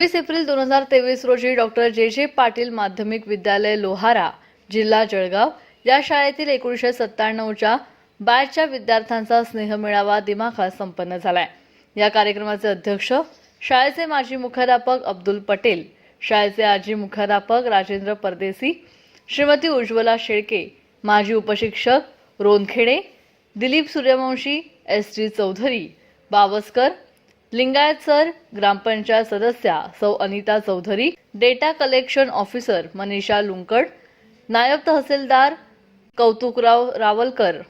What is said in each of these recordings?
वीस एप्रिल दोन हजार तेवीस रोजी डॉक्टर जे जे पाटील माध्यमिक विद्यालय लोहारा जिल्हा जळगाव या शाळेतील एकोणीसशे सत्त्याण्णवच्या बॅचच्या विद्यार्थ्यांचा स्नेहमेळावा दिमाखात संपन्न झालाय. या कार्यक्रमाचे अध्यक्ष शाळेचे माजी मुख्याध्यापक अब्दुल पटेल शाळेचे आजी मुख्याध्यापक राजेंद्र परदेसी श्रीमती उज्ज्वला शेळके माजी उपशिक्षक Ronkhede Dilip Suryavanshi S G Chaudhari Bavaskar Lingayat sir ग्रामपंचायत सदस्या सौ Anita Chaudhari data collection officer Manisha Lunkad नायब तहसीलदार कौतुकराव रावलकर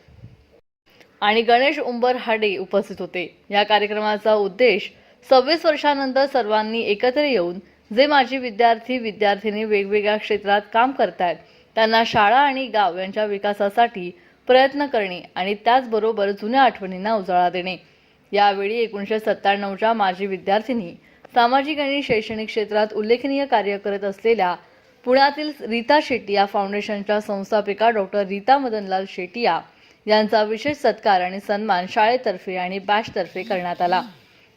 आणि गणेश उंबर हाडे उपस्थित होते. या कार्यक्रमाचा उद्देश सव्वीस वर्षानंतर सर्वांनी एकत्र येऊन जे माजी विद्यार्थी विद्यार्थिनी वेगवेगळ्या क्षेत्रात काम करतायत त्यांना शाळा आणि गाव यांच्या विकासासाठी प्रयत्न करणे आणि त्याचबरोबर जुन्या आठवणींना उजाळा देणे. यावेळी एकोणीसशे सत्त्याण्णवच्या माजी विद्यार्थिनी सामाजिक आणि शैक्षणिक क्षेत्रात उल्लेखनीय कार्य करत असलेल्या पुण्यातील रीता शेटिया फाउंडेशनच्या संस्थापिका डॉक्टर रीता मदनलाल शेटिया यांचा विशेष सत्कार आणि सन्मान शाळेतर्फे आणि बॅचतर्फे करण्यात आला.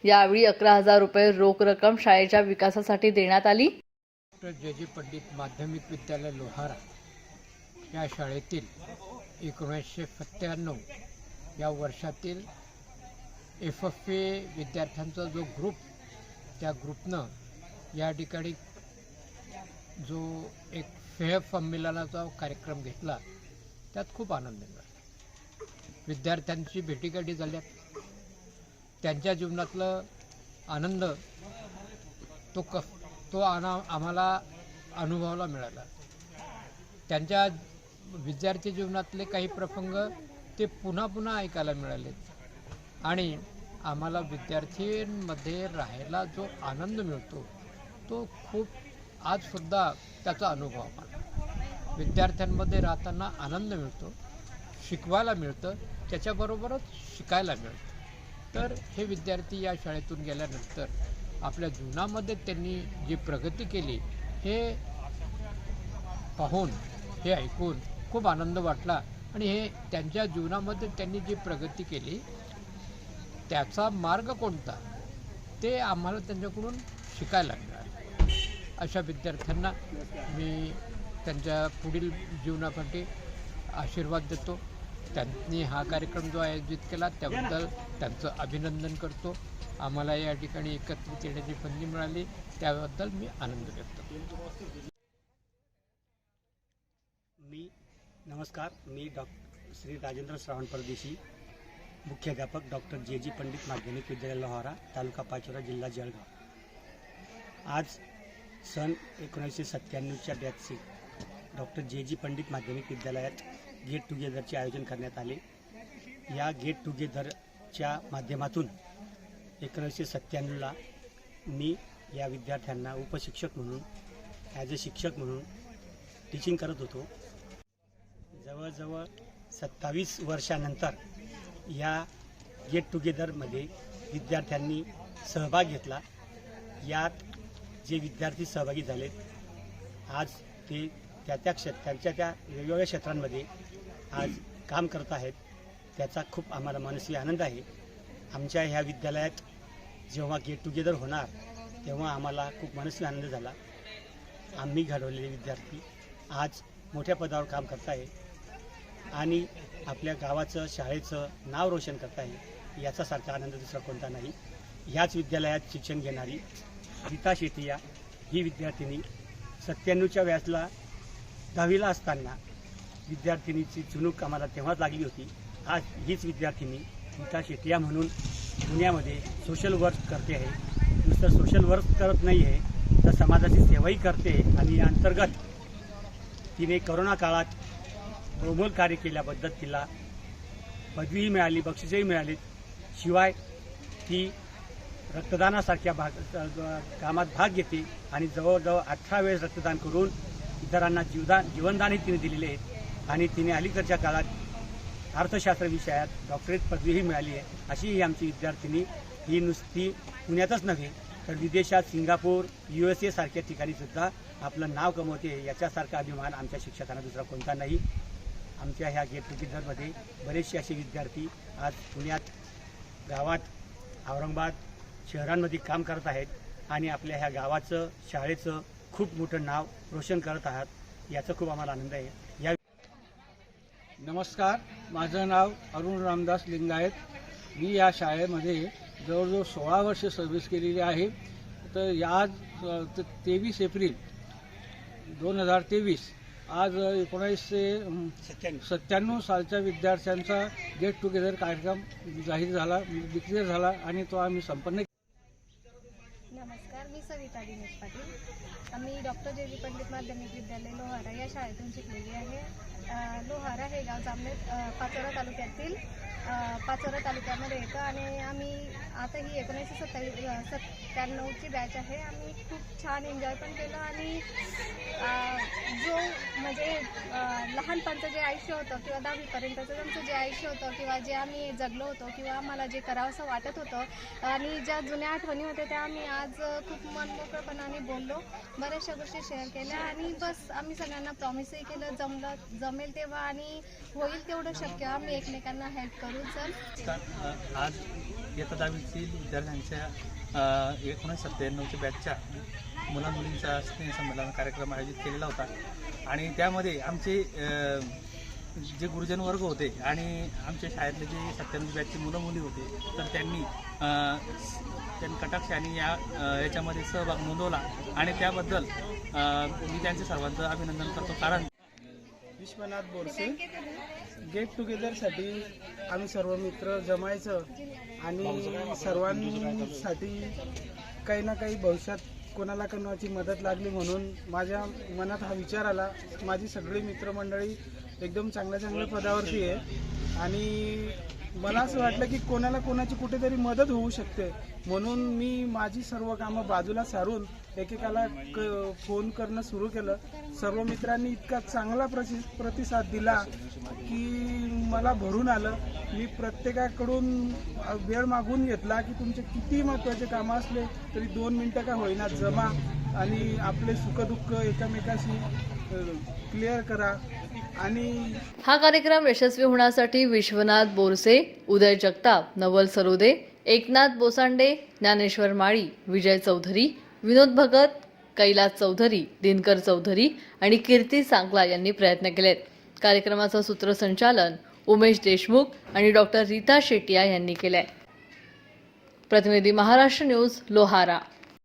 यावेळी अकरा हजार रुपये रोख रक्कम शाळेच्या विकासासाठी देण्यात आली. डॉक्टर जे जे पंडित माध्यमिक विद्यालय लोहारा या शाळेतील एकोणीसशे सत्त्याण्णव या वर्षातील एफ एफ ए विद्यार्थ्यांचा जो ग्रुप त्या ग्रुपनं या ठिकाणी जो एक फेह संमेलनाचा कार्यक्रम घेतला त्यात खूप आनंद मिळाला. विद्यार्थ्यांची भेटीगाठी झाल्या. त्यांच्या जीवनातलं आनंद तो क तो आना आम्हाला अनुभवाला मिळाला. त्यांच्या विद्यार्थी जीवनातले काही प्रसंग ते पुन्हा पुन्हा ऐकायला मिळाले आणि आम्हाला विद्यार्थींमध्ये राहायला जो आनंद मिळतो तो खूप आजसुद्धा त्याचा अनुभव आम्हाला विद्यार्थ्यांमध्ये राहताना आनंद मिळतो शिकवायला मिळतं त्याच्याबरोबरच शिकायला मिळतं. तर हे विद्यार्थी या शाळेतून गेल्यानंतर आपल्या जीवनामध्ये त्यांनी जी प्रगती केली हे पाहून हे ऐकून खूप आनंद वाटला आणि हे त्यांच्या जीवनामध्ये त्यांनी जी प्रगती केली त्याचा मार्ग कोणता? ते आम्हाला त्यांच्याकडून शिकायला मिळालं अशा विद्यार्थ्यांना मी त्यांच्या पुढील जीवनासाठी आशीर्वाद देतो. त्यांनी हा कार्यक्रम जो आयोजित केला त्याबद्दल त्यांचं अभिनंदन करतो. आम्हाला या ठिकाणी एकत्रित येण्याची संधी मिळाली त्याबद्दल मी आनंद व्यक्त करतो. मी नमस्कार मी डॉ श्री राजेंद्र श्रावण परदेशी. मुख्याध्यापक डॉक्टर जे जी पंडित माध्यमिक विद्यालय लोहारा तालुका पाचोरा जिल्हा जळगाव. आज सन एकोणीसशे सत्त्याण्णवच्या बॅचचे डॉक्टर जे जी पंडित माध्यमिक विद्यालयात गेट टुगेदरचे आयोजन करण्यात आले. या गेट टुगेदरच्या माध्यमातून एकोणीसशे सत्त्याण्णवला मी या विद्यार्थ्यांना उपशिक्षक म्हणून ॲज अ शिक्षक म्हणून टीचिंग करत होतो. जवळजवळ सत्तावीस वर्षानंतर या गेट टुगेदरमध्ये विद्यार्थ्यांनी सहभाग घेतला. यात जे विद्यार्थी सहभागी झालेत आज ते त्या त्या क्षेत्र त्यांच्या त्या वेगवेगळ्या क्षेत्रांमध्ये आज काम करत आहेत. त्याचा खूप आम्हाला मानसिक आनंद आहे. आमच्या ह्या विद्यालयात जेव्हा गेट टुगेदर होणार तेव्हा आम्हाला खूप मानसिक आनंद झाला. आम्ही घडवलेले विद्यार्थी आज मोठ्या पदावर काम करत आहे. आणि आपल्या गावाचं शाळेचं नाव रोशन करता येईल. याचासारखा आनंद दुसरा कोणता नाही. ह्याच विद्यालयात शिक्षण घेणारी गीता शेतिया ही विद्यार्थिनी सत्त्याण्णवच्या व्यासला दहावीला असताना विद्यार्थिनीची चुणूक आम्हाला तेव्हाच लागली होती. आज हीच विद्यार्थिनी गीता शेतिया म्हणून पुण्यामध्ये सोशल वर्क करते आहे. नुसतं सोशल वर्क करत नाही आहे तर समाजाची सेवाही करते आणि अंतर्गत तिने करोना काळात प्रोमोल कार्य केल्याबद्दल तिला पदवीही मिळाली बक्षीसही मिळाली. शिवाय ती रक्तदानासारख्या भाग कामात भाग घेते आणि जवळजवळ अठरा वेळेस रक्तदान करून इतरांना जीवदान जीवनदानही तिने दिलेले आहेत. आणि तिने अलीकडच्या काळात अर्थशास्त्र विषयात डॉक्टरेट पदवीही मिळाली आहे. अशी ही आमची विद्यार्थिनी ही नुसती पुण्यातच नव्हे तर विदेशात सिंगापूर यू एस एसारख्या सारख्या ठिकाणी सुद्धा आपलं नाव कमवते याच्यासारखा अभिमान आमच्या शिक्षकांना दुसरा कोणता नाही. आमच्या ह्या गेट टुगेदरमध्ये बरेचसे असे विद्यार्थी आज पुण्यात गावात औरंगाबाद शहरांमध्ये काम करत आहेत आणि आपल्या ह्या गावाचं शाळेचं खूप मोठं नाव रोशन करत आहात. याचा खूप आम्हाला आनंद आहे. या नमस्कार. माझं नाव अरुण रामदास लिंगायत. मी या शाळेमध्ये जवळजवळ सोळा वर्ष सर्व्हिस केलेली आहे. तर या आज तेवीस एप्रिल दोन हजार तेवीस आज एकोणीसशे सत्त्याण्णव. सालच्या विद्यार्थ्यांचा गेट टुगेदर कार्यक्रम जाहीर झाला डिक्लेअर झाला आणि तो आम्ही संपन्न नमस्कार मी सविता दिनेश पाटील. आम्ही डॉक्टर जे जी पंडित माध्यमिक विद्यालय लोहारा या शाळेतून शिकलेली आहे. लोहारा हे गाव जामनेर अ, पाचोरा तालुक्यातील पाचोरा तालुक्यामध्ये येतं आणि आम्ही आता ही एकोणीसशे सत्तावीस सत्त्याण्णवची बॅच आहे. आम्ही खूप छान एन्जॉय पण केलं आणि लहानपणचं जे आयुष्य होतं किंवा दहावीपर्यंतचं आमचं जे आयुष्य होतं किंवा जे आम्ही जगलो होतो किंवा आम्हाला जे करावंसं वाटत होतं आणि ज्या जुन्या आठवणी होत्या त्या आम्ही आज खूप मनमोकळपणाने बोललो बऱ्याचशा गोष्टी शेअर केल्या आणि बस आम्ही सगळ्यांना प्रॉमिसही केलं जमलं जमेल तेव्हा आणि होईल तेवढं शक्य. आम्ही एकमेकांना हेल्प करू चल. आज इयत्ता दहावीतील विद्यार्थ्यांच्या एकोणीस सत्त्याण्णवच्या बॅचच्या मुला मुलींचा स्नेहसंमेलन कार्यक्रम आयोजित केलेला होता. आणि त्यामध्ये आमचे जे गुरुजन वर्ग होते आणि आमच्या शाळेतले जे सत्त्याण्णव बॅचचे मुलं मुली होते तर त्यांनी त्यांनी कटाक्ष आणि या याच्यामध्ये सहभाग नोंदवला. आणि त्याबद्दल मी त्यांचे सर्वांचं अभिनंदन करतो. कारण विश्वनाथ बोरसे. गेट टुगेदरसाठी आम्ही सर्व मित्र जमायचं आणि सर्वांसाठी काही ना काही भविष्यात कोणाला कोणाची मदत लागली म्हणून माझ्या मनात हा विचार आला. माझी सगळी मित्रमंडळी एकदम चांगल्या चांगल्या पदावरती आहे. आणि मला असं वाटलं की कोणाला कोणाची कुठेतरी मदत होऊ शकते. म्हणून मी माझी सर्व कामं बाजूला सारून एकेकाला क फोन करणं सुरू केलं. सर्व मित्रांनी इतका चांगला प्रति प्रतिसाद दिला की मला भरून आलं. मी प्रत्येकाकडून वेळ मागून घेतला की तुमचे किती महत्त्वाचे कामं असले तरी दोन मिनटं का होईना जमा आणि आपले सुखदुःख एकमेकाशी क्लिअर करा. आणि हा कार्यक्रम यशस्वी होण्यासाठी विश्वनाथ बोरसे उदय जगताप नवल सरोदे एकनाथ बोसांडे ज्ञानेश्वर माळी विजय चौधरी विनोद भगत कैलास चौधरी दिनकर चौधरी आणि कीर्ती सांगला यांनी प्रयत्न केलेत. कार्यक्रमाचं सूत्रसंचालन उमेश देशमुख आणि डॉक्टर रीता शेटिया यांनी केलंय. प्रतिनिधी महाराष्ट्र न्यूज लोहारा.